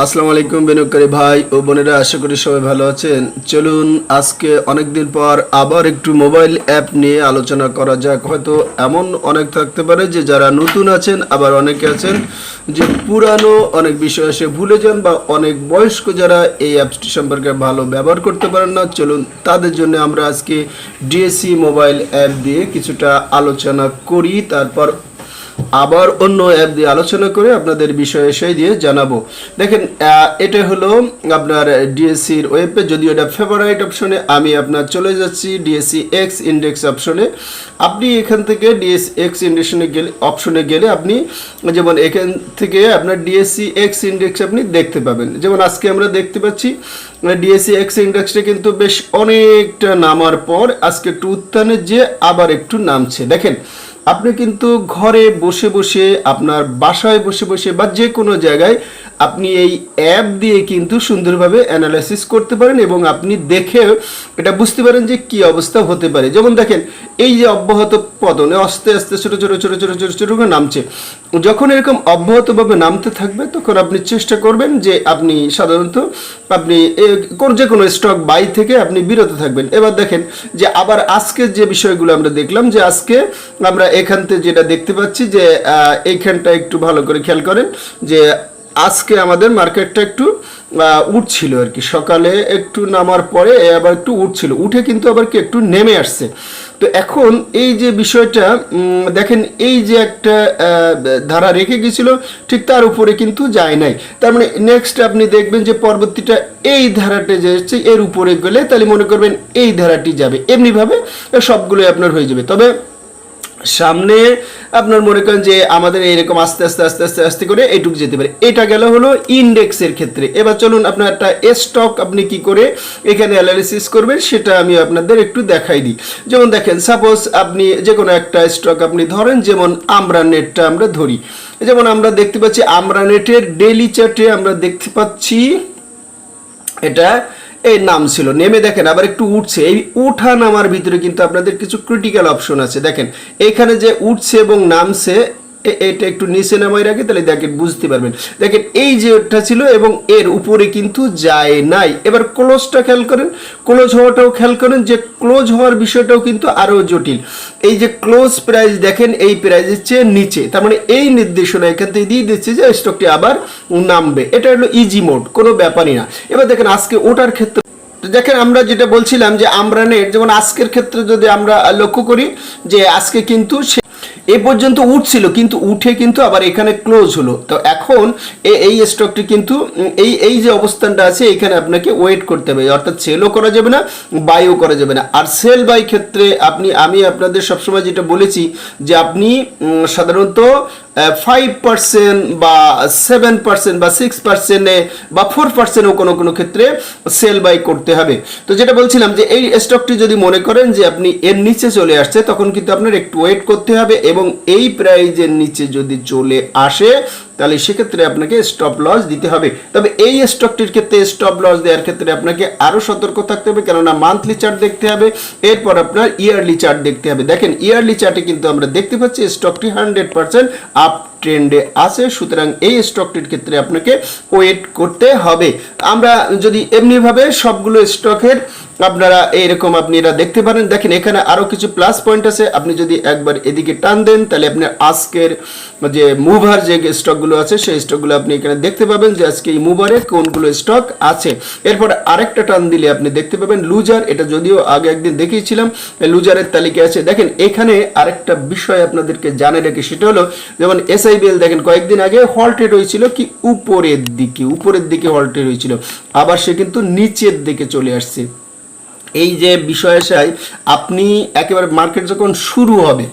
আসসালামু আলাইকুম বিনিয়োগকারী ভাই ও বোনেরা, আশা করি সবাই ভালো আছেন। চলুন আজকে অনেকদিন পর আবার একটু মোবাইল অ্যাপ নিয়ে আলোচনা করা যাক। হয়তো এমন অনেক থাকতে পারে যে যারা নতুন আছেন, আবার অনেকে আছেন যে পুরানো অনেক বিষয় এসে ভুলে যান বা অনেক বয়স্ক যারা এই অ্যাপসটি সম্পর্কে ভালো ব্যবহার করতে পারেন না। চলুন তাদের জন্য আমরা আজকে ডিএসি মোবাইল অ্যাপ দিয়ে কিছুটা আলোচনা করি, তারপর আবার অন্য অ্যাপ দিয়ে আলোচনা করে আপনাদের বিষয়ে সেই দিয়ে জানাব। দেখেন এটা হলো আপনার ডিএসসির ওয়েবে যদিও এটা ফেভারাইট অপশনে আমি আপনার চলে যাচ্ছি ডিএসসি এক্স ইন্ডেক্স অপশনে আপনি এখান থেকে ডিএস এক্স ইন্ডেকশনে গেলে অপশনে গেলে আপনি যেমন এখান থেকে আপনার ডিএসসি এক্স ইন্ডেক্স আপনি দেখতে পাবেন। যেমন আজকে আমরা দেখতে পাচ্ছি ডিএসসি এক্স ইন্ডেক্সটা কিন্তু বেশ অনেকটা নামার পর আজকে একটু উত্থানে যে আবার একটু নামছে। দেখেন আপনি কিন্তু ঘরে বসে বসে, আপনার বাসায় বসে বসে বা যে কোনো জায়গায় আপনি এই অ্যাপ দিয়ে কিন্তু সুন্দরভাবে অ্যানালাইসিস করতে পারেন এবং আপনি দেখে এটা বুঝতে পারেন যে কি অবস্থা হতে পারে। যেমন দেখেন, এই যে অব্যাহত পদনে আস্তে আস্তে ছোটো ছোটো ছোটো ছোটো ছোটো ছোটো নামছে। যখন এরকম অব্যাহতভাবে নামতে থাকবে, তখন আপনি চেষ্টা করবেন যে আপনি সাধারণত আপনি যে কোনো স্টক বাই থেকে আপনি বিরত থাকবেন। এবার দেখেন যে আবার আজকে যে বিষয়গুলো আমরা দেখলাম যে আজকে আমরা এখান থেকে যেটা দেখতে পাচ্ছি যে এইখানটা একটু ভালো করে খেয়াল করেন যে আজকে আমাদের মার্কেটটা একটু উঠছিল আর কি। সকালে একটু নামার পরে আবার একটু উঠছিল। উঠে কিন্তু আবার কি একটু নেমে আসছে। তো এখন এই যে বিষয়টা দেখেন এই যে একটা ধারা রেখে গেছিল ঠিক তার উপরে কিন্তু যায় নাই। তার মানে নেক্সট আপনি দেখবেন যে পরবর্তীটা এই ধারাটা যে হচ্ছে এর উপরে গেলে তাহলে মনে করবেন এই ধারাটি যাবে। এমনিভাবে সবগুলোই আপনার হয়ে যাবে। তবে সামনে আপনার মনে করেন যে আমাদের এইরকম আস্তে আস্তে আস্তে আস্তে আস্তে করে এইটুকু যেতে পারে। এটা গেল হলো ইন্ডেক্সের ক্ষেত্রে। এবার চলুন আপনার একটা স্টক আপনি কি করে এখানে অ্যানালিসিস করবেন, সেটা আমি আপনাদের একটু দেখাই দিই। যেমন দেখেন সাপোজ আপনি যে কোনো একটা স্টক আপনি ধরেন, যেমন আমরা নেটটা আমরা ধরি। যেমন আমরা দেখতে পাচ্ছি, আমরা নেটের ডেইলি চার্টে আমরা দেখতে পাচ্ছি, এটা এই নাম ছিল। নেমে দেখেন, আবার একটু উঠছে। এই উঠা নামার ভিতরে কিন্তু আপনাদের কিছু ক্রিটিক্যাল অপশন আছে। দেখেন, এখানে যে উঠছে এবং নামছে এটা একটু নিচে নামাই রাখে, তাহলে দেখেন বুঝতে পারবেন। দেখেন, এই যে ওটা ছিল এবং এর উপরে কিন্তু যায় নাই। এবার ক্লোজটা খেয়াল করেন ক্লোজ হওয়াটাও খেয়াল করেন যে ক্লোজ হওয়ার বিষয়টাও কিন্তু আরও জটিল। এই যে ক্লোজ প্রাইস দেখেন, এই প্রাইসের চেয়ে নিচে। তার মানে এই নির্দেশনা এখান থেকে দিয়ে দিচ্ছে যে স্টকটি আবার নামবে। এটা হলো ইজি মোড কোনো ব্যাপারই না। এবার দেখেন, আজকে ওটার ক্ষেত্রে তো দেখেন, আমরা যেটা বলছিলাম যে আমরা নেট যেমন আজকের ক্ষেত্রে যদি আমরা লক্ষ্য করি যে আজকে কিন্তু সে এ পর্যন্ত উঠছিল, কিন্তু উঠে কিন্তু আবার এখানে ক্লোজ হলো। তো এখন এই স্টকটি কিন্তু এই এই যে অবস্থানটা আছে, এখানে আপনাকে ওয়েট করতে হবে। অর্থাৎ সেলও করা যাবে না বাইও করা যাবে না। আর সেল বাই ক্ষেত্রে আপনি, আমি আপনাদের সবসময় যেটা বলেছি, যে আপনি সাধারণত ফাইভ পার্সেন্ট বা সেভেন পার্সেন্ট বা সিক্স পার্সেন্টে বা ফোর পার্সেন্টও কোনো কোনো ক্ষেত্রে সেল বাই করতে হবে। তো যেটা বলছিলাম যে এই স্টকটি যদি মনে করেন যে আপনি এর নিচে চলে আসছে, তখন কিন্তু আপনার একটু ওয়েট করতে হবে এবং এই প্রাইজের নিচে যদি চলে আসে তাহলে সেক্ষেত্রে আপনাকে স্টপ লস দিতে হবে। তবে এই স্টকটির ক্ষেত্রে স্টপ লস দেওয়ার ক্ষেত্রে আপনাকে আরও সতর্ক থাকতে হবে, কেননা মান্থলি চার্ট দেখতে হবে, এরপর আপনার ইয়ারলি চার্ট দেখতে হবে। দেখেন ইয়ারলি চার্টে কিন্তু আমরা দেখতে পাচ্ছি স্টকটি হান্ড্রেড পার্সেন্ট আপ ট্রেন্ডে আছে, সুতরাং এই স্টকটির ক্ষেত্রে আপনাকে ওয়েট করতে হবে। আমরা যদি এমনিভাবে সবগুলো স্টকের আপনারা এইরকম আপনি এরা দেখতে পারেন। দেখেন, এখানে আরও কিছু প্লাস পয়েন্ট আছে। আপনি যদি একবার এদিকে টান দেন, তাহলে আপনি আজকের যে মুভার যে স্টকগুলো আছে, সেই স্টকগুলো আপনি এখানে দেখতে পাবেন যে আজকে এই মুভারে কোনগুলো স্টক আছে। এরপর আরেকটা টান দিলে আপনি দেখতে পাবেন লুজার এটা যদিও আগে একদিন দেখিয়েছিলাম লুজারের তালিকা আছে। দেখেন, এখানে আরেকটা বিষয় আপনাদেরকে জানে রেখে, সেটা হলো, যেমন এসআইবিএল দেখেন, কয়েকদিন আগে হল্টেড হয়েছিল কি উপরের দিকে উপরের দিকে হল্টেড হয়েছিল। আবার সে কিন্তু নিচের দিকে চলে আসছে। এই যে বিষয় আসায় আপনি একেবারে মার্কেট যখন শুরু হবে,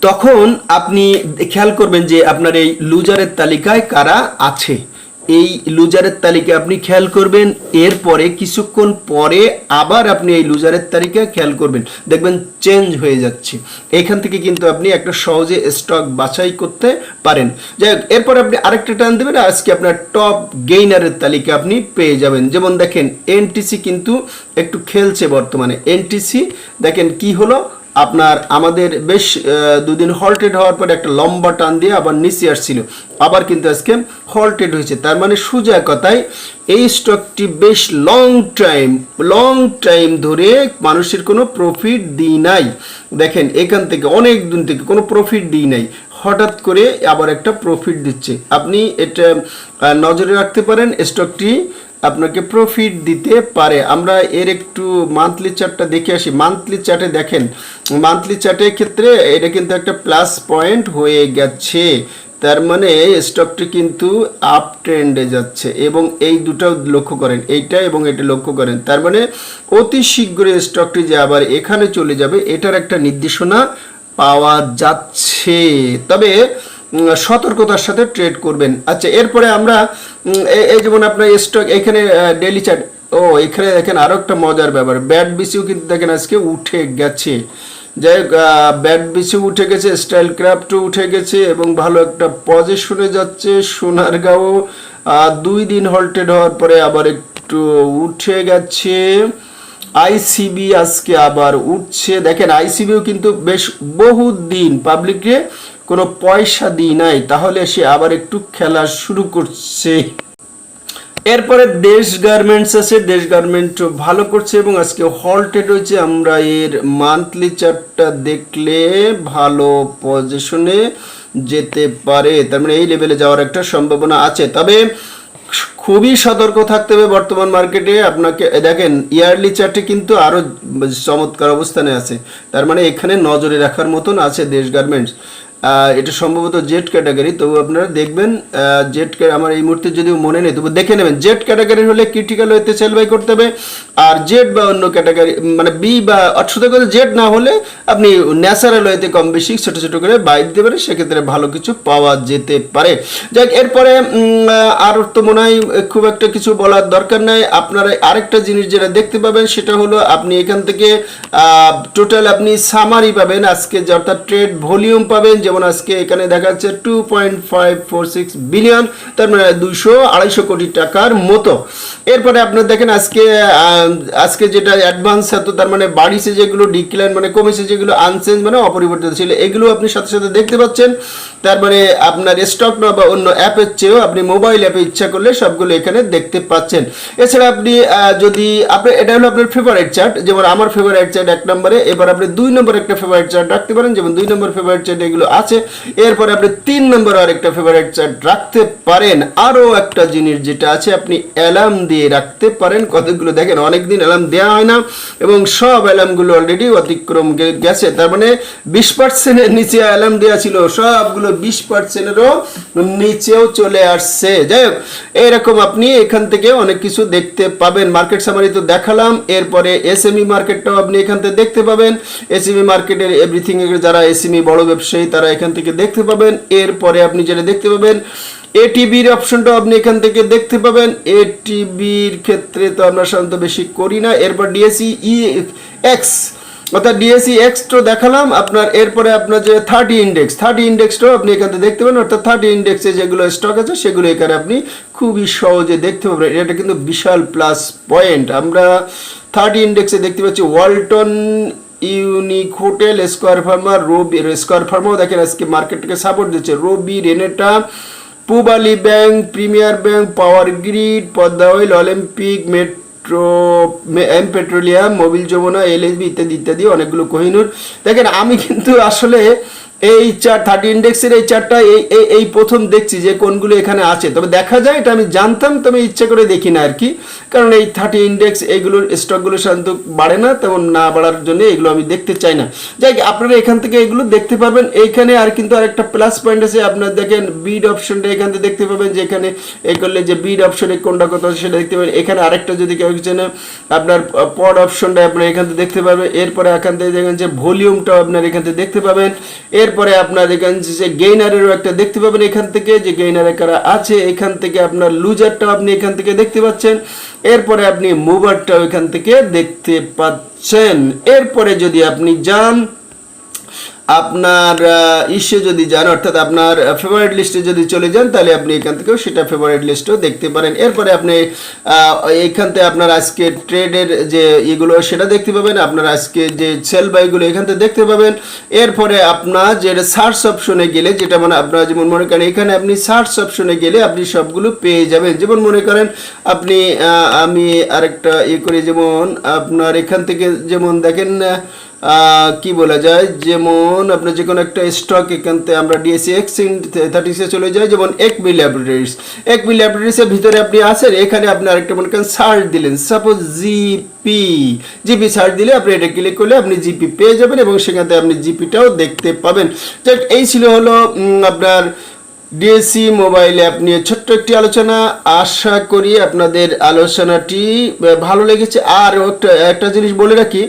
তখন আপনি খেয়াল করবেন যে আপনার এই লুজারের তালিকায় কারা আছে। এই লুজারের তালিকা আপনি খেয়াল করবেন, এরপরে কিছুক্ষণ পরে আবার আপনি এই লুজারের তালিকা খেয়াল করবেন। দেখবেন চেঞ্জ হয়ে যাচ্ছে। এখান থেকে কিন্তু আপনি একটা সহজে স্টক বাছাই করতে পারেন। যাই হোক, এরপর আপনি আরেকটা টান দেবেন আজকে আপনার টপ গেইনারের তালিকা আপনি পেয়ে যাবেন। যেমন দেখেন, এনটিসি কিন্তু একটু খেলছে বর্তমানে। এনটিসি, দেখেন কি হলো? আপনার আমাদের বেশ দুদিন হল্টেড হওয়ার পরে একটা লম্বা টান দিয়ে আবার নিচে আসছিল। আবার কিন্তু আজকে হল্টেড হয়েছে। তার মানে সোজা কথায় এই স্টকটি বেশ লং টাইম লং টাইম ধরে মানুষের কোনো প্রফিট দিই নাই। দেখেন, এখান থেকে অনেক দিন থেকে কোনো প্রফিট দিই নাই। হঠাৎ করে আবার একটা প্রফিট দিচ্ছে। আপনি এটা নজরে রাখতে পারেন স্টকটি আপনাকে প্রফিট দিতে পারে। আমরা এর একটু মান্থলি চার্টটা দেখে আসি। মান্থলি চার্টে দেখেন মান্থলি চার্টের ক্ষেত্রে এটা কিন্তু একটা প্লাস পয়েন্ট হয়ে গেছে। তার মানে স্টকটি কিন্তু আপ ট্রেন্ডে যাচ্ছে এবং এই দুটো লক্ষ্য করেন, এইটা এবং এটা লক্ষ্য করেন। তার মানে অতি শীঘ্রই স্টকটি যে আবার এখানে চলে যাবে, এটার একটা নির্দেশনা পাওয়া যাচ্ছে। তবে সতর্কতার সাথে ট্রেড করবেন। আচ্ছা এরপরে আমরা এই যেমন আপনার স্টক এখানে ডেলি চার্ট ও এখানে দেখেন আরও একটা মজার ব্যাপার। ব্যাট বিসিও কিন্তু দেখেন আজকে উঠে গেছে। যাই হোক ব্যাট বিসি উঠে গেছে স্টাইল ক্রাফটও উঠে গেছে এবং ভালো একটা পজিশনে যাচ্ছে সোনারগাঁও। আহ, দুই দিন হল্টেড হওয়ার পরে আবার একটু উঠে গেছে। আইসিবি আজকে আবার উঠছে। দেখেন আইসিবিও কিন্তু বেশ বহু দিন পাবলিককে কোনো পয়সা দিই নাই, তাহলে সে আবার একটু খেলা শুরু করছে। এরপরে দেশ গার্মেন্টস আছে, দেশ গার্মেন্ট ভালো করছে এবং আজকে হল্টেড রয়েছে। আমরা এর মান্থলি চার্টটা দেখলে ভালো পজিশনে যেতে পারে। তার মানে এই লেভেলে যাওয়ার একটা সম্ভাবনা আছে। তবে খুবই সতর্ক থাকতে হবে বর্তমান মার্কেটে আপনাকে, দেখেন ইয়ারলি চার্টে কিন্তু আরও চমৎকার অবস্থানে আছে। তার মানে এখানে নজরে রাখার মতন আছে দেশ গার্মেন্টস এটা সম্ভবত জেড ক্যাটাগরি তবু আপনারা দেখবেন জেড আমার এই মুহূর্তে যদিও মনে নেই তবু দেখে নেবেন জেড ক্যাটাগরি হলে ক্রিটিক্যাল হইতে সেল বাই করতে হবে আর জেড বা অন্য ক্যাটাগরি মানে বি বা অর্থাৎ করে জেড না হলে আপনি ন্যাচারাল হইতে কম বেশি ছোট ছোট করে বাই দিতে পারে সেক্ষেত্রে ভালো কিছু পাওয়া যেতে পারে। যাক এরপরে উম, আহ, আর তো মনে হয় খুব একটা কিছু বলার দরকার নাই আপনারা আরেকটা জিনিস যেটা দেখতে পাবেন সেটা হলো আপনি এখান থেকে টোটাল আপনি সামারি পাবেন আজকে যে অর্থাৎ ট্রেড ভলিউম পাবেন যেমন আজকে এখানে দেখা যাচ্ছে টু বিলিয়ন তার মানে দুশো আড়াইশো কোটি টাকার মতো। এরপরে আপনার দেখেন আজকে আজকে যেটা অ্যাডভান্স হতো তার মানে বাড়িছে যেগুলো ডিক্লাইন মানে কমেছে যেগুলো আনচেঞ্জ মানে অপরিবর্তিত ছিল, এগুলো আপনি সাথে সাথে দেখতে পাচ্ছেন। তার মানে আপনার স্টক না বা অন্য অ্যাপের চেয়েও আপনি মোবাইল অ্যাপে ইচ্ছা করলে সবগুলো এখানে দেখতে পাচ্ছেন। এছাড়া আপনি যদি আপনি, এটা হলো আপনার ফেভারিট চার্ট যেমন আমার ফেভারিট চার্ট এক নম্বরে, এবার আপনি দুই নম্বর একটা ফেভারিট চার্ট রাখতে পারেন, যেমন দুই নম্বর ফেভারিট চার্ট এগুলো আছে। এরপরে আপনি তিন নম্বর আর একটা ফেভারিট চার্ট রাখতে পারেন। আরও একটা জিনিস যেটা আছে, আপনি অ্যালার্ম দিয়ে রাখতে পারেন। কতগুলো দেখেন, অনেকদিন অ্যালার্ম দেওয়া হয় না এবং সব অ্যালার্মগুলো অলরেডি অতিক্রম গেছে। তার মানে বিশ পার্সেন্টের নিচে অ্যালার্ম দেওয়া ছিল, সবগুলো বিশ পার্সেন্টেরও নিচেও চলে আসছে। যাই হোক, এরকম আপনি এখান থেকে অনেক কিছু দেখতে পাবেন। মার্কেট সামারি তো দেখালাম, এরপরে এসএমই মার্কেটটাও আপনি এখান থেকে দেখতে পাবেন। এসএমই মার্কেটের এভরিথিং যারা এসএমই বড় ব্যবসায়ী, তারা এখান থেকে দেখতে পাবেন। এরপরে আপনি যেটা দেখতে পাবেন এটিবির অপশনটাও আপনি এখান থেকে দেখতে পাবেন। এটিবির ক্ষেত্রে তো আমরা সাধারণত বেশি করি না। এরপর ডিএসি ই এক্স অর্থাৎ ডিএসি এক্স তো দেখালাম আপনার। এরপরে আপনার যে থার্টি ইন্ডেক্স থার্টি ইন্ডেক্সটাও আপনি এখান থেকে দেখতে পাবেন। অর্থাৎ থার্টি ইন্ডেক্সে যেগুলো স্টক আছে, সেগুলো এখানে আপনি খুবই সহজে দেখতে পাবেন। এটা কিন্তু বিশাল প্লাস পয়েন্ট আমরা থার্টি ইন্ডেক্সে দেখতে পাচ্ছি Walton unique hotel, square pharma Robi, square ফার্মাও দেখেন আজকে মার্কেটকে সাপোর্ট দিচ্ছে। Robi, Renata, Pubali bank, premier bank, power grid, Padma oil, Olympic, metro M petroleum, Mobil Jamuna LSB ইত্যাদি ইত্যাদি, অনেকগুলো কোহিনুর। দেখেন, আমি কিন্তু আসলে এই চার থার্টি ইন্ডেক্সের এই চারটা এই এই প্রথম দেখছি যে কোনগুলো এখানে আছে। তবে দেখা যায় এটা আমি জানতাম, তবে ইচ্ছা করে দেখি না আর কি। কারণ এই থার্টি ইন্ডেক্স এইগুলোর স্টকগুলো সাধারণত বাড়ে না, তেমন না বাড়ার জন্য এগুলো আমি দেখতে চাই না। যাই আপনারা এখান থেকে এগুলো দেখতে পারবেন। এইখানে আর কিন্তু আরেকটা প্লাস পয়েন্ট আছে। আপনার দেখেন বিড অপশনটা এখান থেকে দেখতে পাবেন যে এখানে এই করলে যে বিড অপশনে কোনটা কত আছে সেটা দেখতে পাবেন। এখানে আরেকটা যদি কেউ কিছু আপনার পড অপশনটা আপনার এখান থেকে দেখতে পাবেন এরপরে এখান থেকে দেখেন যে ভলিউমটাও আপনার এখান থেকে দেখতে পাবেন। এরপরে আপনার এখান যে গেইনারেরও একটা দেখতে পাবেন এখান থেকে, যে গেইনারে কারা আছে, এখান থেকে আপনার লুজারটাও আপনি এখান থেকে দেখতে পাচ্ছেন। এরপরে আপনি মুভারটাও এখান থেকে দেখতে পাচ্ছেন। এরপরে যদি আপনি যান আপনার ইসে যদি যান, অর্থাৎ আপনার ফেভারিট লিস্টে যদি চলে যান, তাহলে আপনি এখান থেকেও সেটা ফেভারিট লিস্টও দেখতে পারেন। এরপরে আপনি এইখান থেকে আপনার আজকে ট্রেডের যে ইগুলো সেটা দেখতে পাবেন। আপনার আজকে যে সেল বাইগুলো এখান থেকে দেখতে পাবেন। এরপরে আপনার যে সার্চ অপশনে গেলে, যেটা মানে আপনারা যেমন মনে করেন, এখানে আপনি সার্চ অপশনে গেলে আপনি সবগুলো পেয়ে যাবেন। যেমন মনে করেন, আপনি আমি আরেকটা ইয়ে করি, যেমন আপনার এখান থেকে, যেমন দেখেন কি বলা যায়? যেমন আপনার যে কোনো একটা স্টক এখান থেকে আমরা ডিএসসি এক্স থার্টি সিক্সে চলে যাই, যেমন এক বি একবি ল্যাবরেটরিজ একবি ল্যাবরেটরিজের ভিতরে আপনি আসেন এখানে আপনি আরেকটা মনে করেন সার্চ দিলেন। সাপোজ জিপি জিপি সার্চ দিলে আপনি এটা ক্লিক করলে আপনি জিপি পেয়ে যাবেন এবং সেখান আপনি জিপিটাও দেখতে পাবেন। Just এই ছিল হলো আপনার ডিএসসি মোবাইল অ্যাপ নিয়ে ছোট্ট একটি আলোচনা। আশা করি আপনাদের আলোচনাটি ভালো লেগেছে। আর একটা একটা জিনিস বলে রাখি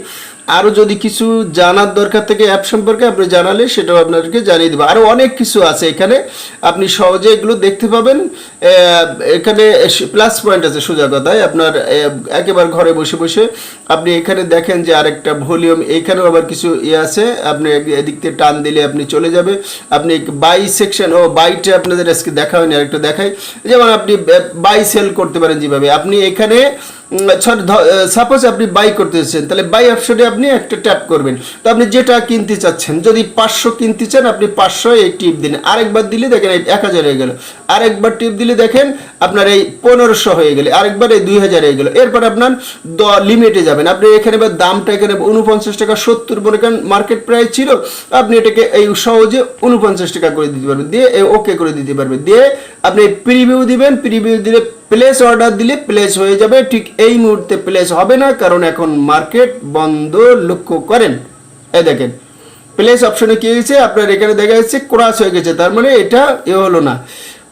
আরও যদি কিছু জানার দরকার থেকে অ্যাপ সম্পর্কে আপনি জানালে সেটাও আপনাদেরকে জানিয়ে দেবো। আরও অনেক কিছু আছে এখানে। আপনি সহজে এগুলো দেখতে পাবেন। এখানে প্লাস পয়েন্ট আছে সোজা কথায়। আপনার একেবারে ঘরে বসে বসে আপনি এখানে দেখেন যে আরেকটা ভলিউম। এখানেও আবার কিছু ইয়ে আছে। আপনি এদিক থেকে টান দিলে আপনি চলে যাবে। আপনি বাই সেকশন ও বাইটা আপনাদের আজকে দেখা হয়নি, আরেকটা দেখাই। যেমন আপনি বাই সেল করতে পারেন যেভাবে। আপনি এখানে সাপোজ আপনি বাই করতে চাচ্ছেন তাহলে বাই অপশনে আপনি একটা ট্যাপ করবেন। তো আপনি যেটা কিনতে চাচ্ছেন, যদি পাঁচশো কিনতে চান, আপনি পাঁচশো এই টিপ দিন। আরেকবার দিলে দেখেন এক হাজার হয়ে গেল। আরেকবার টিপ দিলে দেখেন আপনার এই পনেরোশো হয়ে গেলে, আরেকবার এই দুই হাজার হয়ে গেল। এরপর আপনার দ লিমিটে যাবেন। আপনি এখানে এবার দামটা এখানে উনপঞ্চাশ টাকা সত্তর মনে করেন মার্কেট প্রাইস ছিল, আপনি এটাকে এই সহজে উনপঞ্চাশ টাকা করে দিতে পারবেন। দিয়ে ওকে করে দিতে পারবেন। দিয়ে আপনি প্রিভিউ দিবেন প্রিভিউ দিলে প্লেস অর্ডার দিলে প্লেস হয়ে যাবে। ঠিক এই মুহূর্তে প্লেস হবে না, কারণ এখন মার্কেট বন্ধ, লক্ষ্য করেন। এই দেখেন প্লেস অপশনে কি হয়েছে? আপনার এখানে দেখা যাচ্ছে ক্রাস হয়ে গেছে। তার মানে এটা এ হলো না।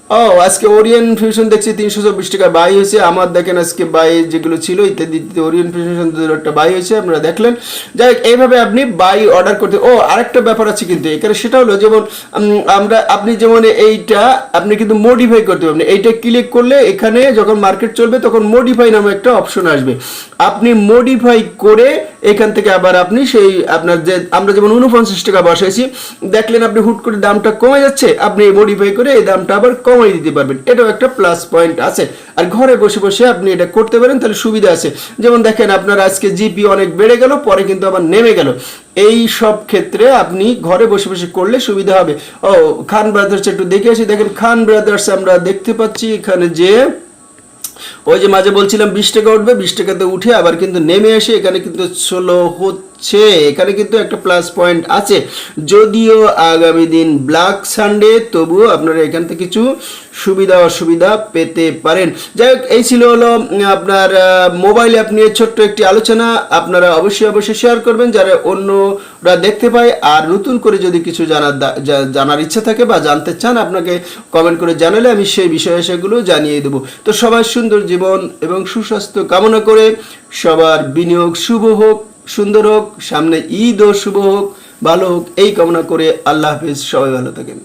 ও আজকে ওরিয়ন ফিউশন দেখছি তিনশো চব্বিশ টাকা বাই হয়েছে। আমার দেখেন আজকে বাই যেগুলো ছিল ইত্যাদি ওরিয়ন ফিউশন একটা বাই হয়েছে আপনারা দেখলেন। যাই হোক, এইভাবে আপনি বাই অর্ডার করতে ও আরেকটা ব্যাপার আছে কিন্তু এখানে সেটা হলো যেমন আমরা আপনি যেমন এইটা আপনি কিন্তু মডিফাই করতে পারবেন। এইটা ক্লিক করলে এখানে যখন মার্কেট চলবে তখন মডিফাই নামে একটা অপশন আসবে। আপনি মডিফাই করে এখান থেকে আবার আপনি সেই আপনার যে আমরা যেমন উনপঞ্চাশ টাকা বসাইছি দেখলেন আপনি হুট করে দামটা কমে যাচ্ছে আপনি মডিফাই করে এই দামটা আবার কমাই দিতে পারবেন। এটাও একটা প্লাস পয়েন্ট আছে। আর ঘরে বসে বসে আপনি এটা করতে পারেন, তাহলে সুবিধা আছে। যেমন দেখেন আপনার আজকে জিপি অনেক বেড়ে গেল, পরে কিন্তু আবার নেমে গেল। এই সব ক্ষেত্রে আপনি ঘরে বসে বসে করলে সুবিধা হবে। ও, খান ব্রাদার্স একটু দেখে আসি। দেখেন খান ব্রাদার্স আমরা দেখতে পাচ্ছি এখানে যে ওই যে মাঝে বলছিলাম বিশ টাকা উঠবে, বিশ টাকাতে উঠে আবার কিন্তু নেমে এসে এখানে কিন্তু ষোলো হচ্ছে। এখানে কিন্তু একটা প্লাস পয়েন্ট আছে। যদিও আগামী দিন ব্ল্যাক সানডে তবুও আপনারা এখান থেকে কিছু সুবিধা, অসুবিধা পেতে পারেন। যাই হোক, এই ছিল হলো আপনার মোবাইল অ্যাপ নিয়ে ছোট্ট একটি আলোচনা। আপনারা অবশ্যই অবশ্যই শেয়ার করবেন যারা অন্যরা দেখতে পায়। আর নতুন করে যদি কিছু জানার জানার ইচ্ছা থাকে বা জানতে চান, আপনাকে কমেন্ট করে জানালে আমি সেই বিষয়ে সেগুলো জানিয়ে দেবো। তো সবাই সুন্দর জীবন এবং সুস্বাস্থ্য কামনা করে সবার বিনিয়োগ শুভ হোক, সুন্দর হোক, সামনে ঈদও শুভ হোক, ভালো হোক, এই কামনা করে আল্লাহ হাফিজ, সবাই ভালো থাকেন।